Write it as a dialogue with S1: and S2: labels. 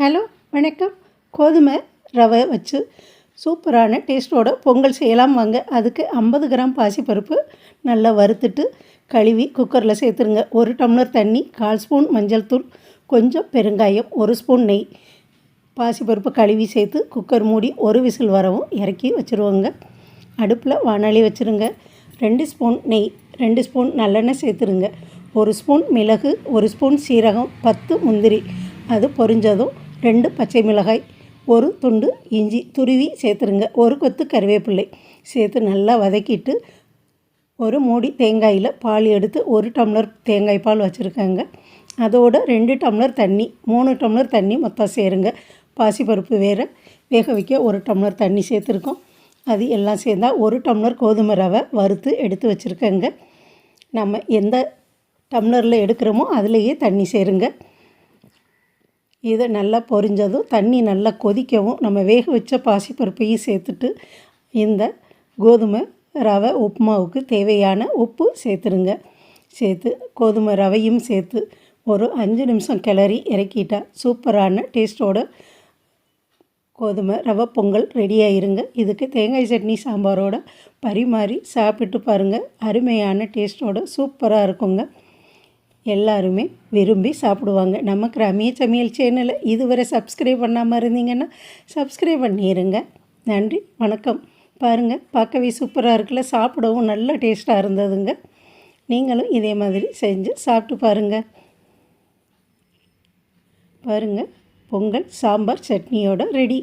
S1: Hello வணக்கம். கோதுமை ரவை வச்சு சூப்பரான டேஸ்ட்டோட பொங்கல் செய்யலாம் வாங்க. அதுக்கு ஐம்பது கிராம் பாசிப்பருப்பு நல்லா வறுத்துட்டு கழுவி குக்கரில் சேர்த்துருங்க. ஒரு டம்ளர் தண்ணி கால் ஸ்பூன் மஞ்சள் தூள் கொஞ்சம் பெருங்காயம் ஒரு ஸ்பூன் நெய். பாசிப்பருப்பு கழுவி சேர்த்து குக்கர் மூடி ஒரு விசில் வரவும் இறக்கி வச்சுருவோங்க. அடுப்பில் வானொலி வச்சுருங்க. ரெண்டு ஸ்பூன் நெய் ரெண்டு ஸ்பூன் நல்லெண்ணெய் சேர்த்துருங்க. ஒரு ஸ்பூன் மிளகு ஒரு ஸ்பூன் சீரகம் பத்து முந்திரி. அது பொரிஞ்சதும் ரெண்டு பச்சை மிளகாய் ஒரு துண்டு இஞ்சி துருவி சேர்த்துருங்க. ஒரு கொத்து கருவேப்பிள்ளை சேர்த்து நல்லா வதக்கிட்டு ஒரு மூடி தேங்காயில் பால் எடுத்து ஒரு டம்ளர் தேங்காய் பால் வச்சுருக்கேங்க. அதோட ரெண்டு டம்ளர் தண்ணி மூணு டம்ளர் தண்ணி மொத்தம் சேருங்க. பாசிப்பருப்பு வேறு வேக வைக்க ஒரு டம்ளர் தண்ணி சேர்த்துருக்கோம். அது எல்லாம் சேர்ந்தால் ஒரு டம்ளர் கோதுமை ரவை வறுத்து எடுத்து வச்சுருக்கேங்க. நம்ம எந்த டம்ளரில் எடுக்கிறோமோ அதுலேயே தண்ணி சேருங்க. இதை நல்லா பொரிஞ்சதும் தண்ணி நல்லா கொதிக்கவும் நம்ம வேக வச்ச பாசிப்பருப்பையும் சேர்த்துட்டு இந்த கோதுமை ரவை உப்புமாவுக்கு தேவையான உப்பு சேர்த்துருங்க. சேர்த்து கோதுமை ரவையும் சேர்த்து ஒரு அஞ்சு நிமிஷம் கிளறி இறக்கிட்டா சூப்பரான டேஸ்ட்டோட கோதுமை ரவை பொங்கல் ரெடியாகிருங்க இதுக்கு தேங்காய் சட்னி சாம்பாரோட பரிமாறி சாப்பிட்டு பாருங்கள் அருமையான டேஸ்ட்டோட சூப்பராக இருக்குங்க. எல்லாருமே விரும்பி சாப்பிடுவாங்க. நம்ம கிராமிய சமையல் சேனலை இதுவரை சப்ஸ்கிரைப் பண்ணாமல் இருந்தீங்கன்னா சப்ஸ்கிரைப் பண்ணிடுங்க நன்றி வணக்கம். பாருங்கள் பார்க்கவே சூப்பராக இருக்குல்ல சாப்பிடவும் நல்ல டேஸ்ட்டாக இருந்ததுங்க. நீங்களும் இதே மாதிரி செஞ்சு சாப்பிட்டு பாருங்கள் பாருங்கள் பொங்கல் சாம்பார் சட்னியோட ரெடி